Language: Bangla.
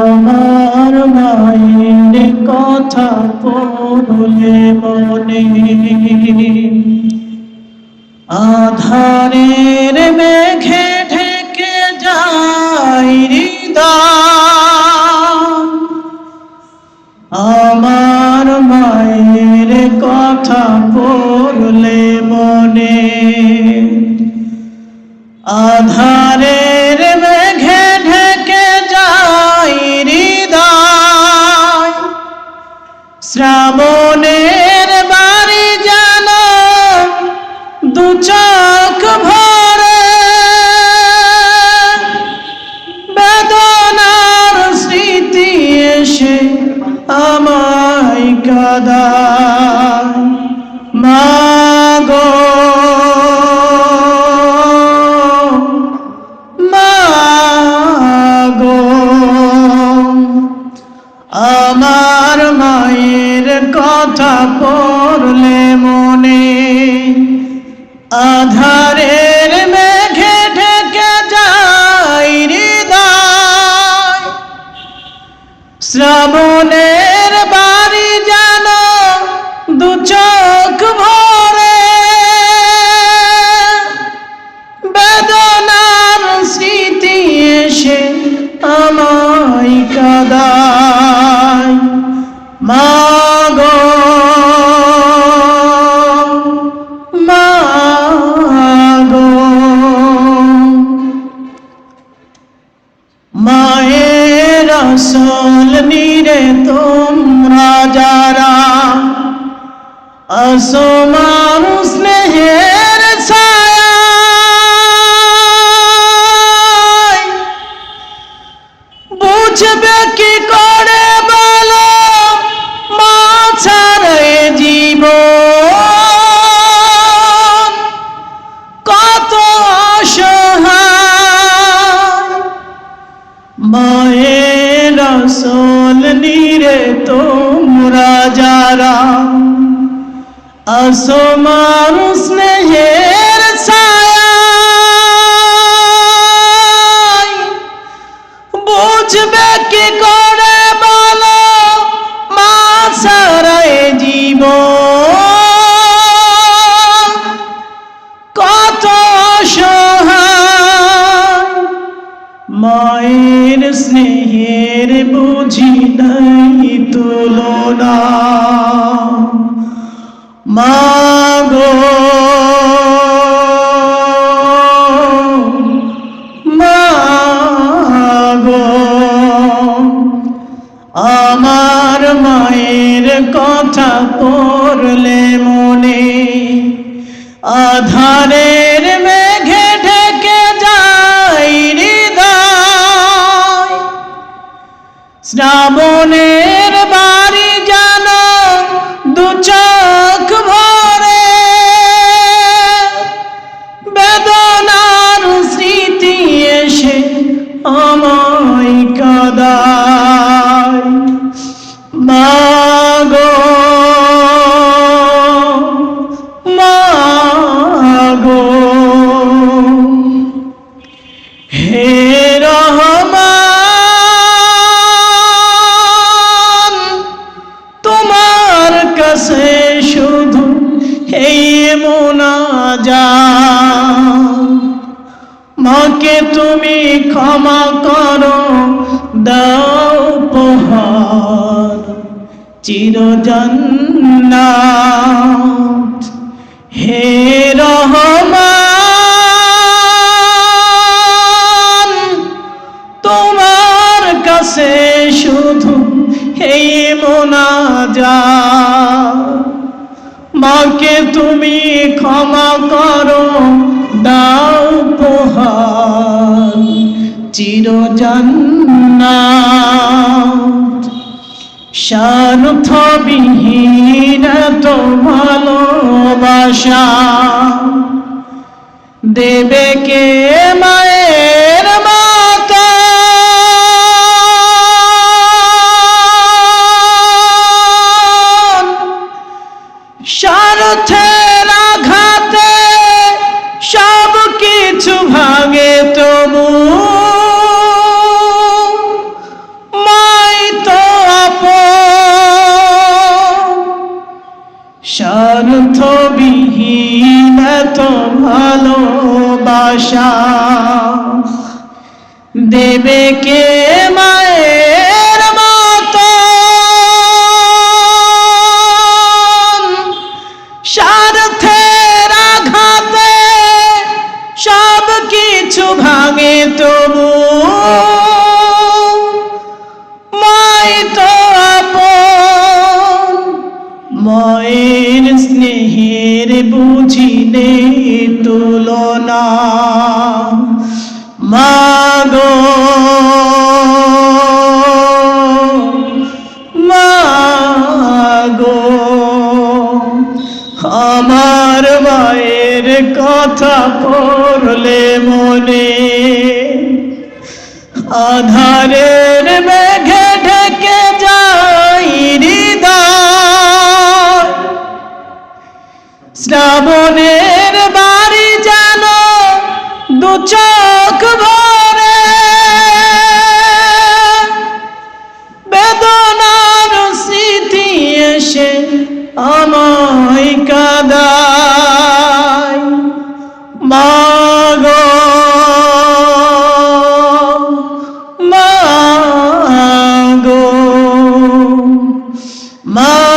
আমার মায়ের কথা পড়লে মনে। আধারের মেঘে ঢেকে হৃদয়। আমার মায়ের কথা পড়লে মনে। আধারের শ্রাবণের বাড়ি জানো দু চোখ পড়লে মনে আধারের মেঘে ঢেকে যায় হৃদয়। শ্রাবণের মায়ের আসল নিরে তোমরা যারা আসমান আসমান স্নেহের ছায়া। বুঝবে কি করে? স্নেহের বুঝি নাই তুলনা। মাগো মাগো আমার মায়ের শ্রাবণের মোনাজা মাকে তুমি ক্ষমা করো, দাও উপহার। চিরজন্নাত। হে রহমান, তোমার কাছে শুধু এই মোনাজা মাকে তুমি ক্ষমা করো দাও পোহার চিরজন্নাত। স্বার্থবিহীন তো ভালোবাসা দেবে কে মায়ের স্বার্থবিহীন তো ভালোবাসা। দেবে কে মায়ের মত? স্বার্থের আঘাতে সব কিছু ভাঙে তবু কথা পড়লে মনে আধারের মেঘে ঢেকে যাই শ্রাবণের বাড়ি যেন দু চোখ ভরে। বেদনার স্মৃতি এসে আমায় কাদা Mom.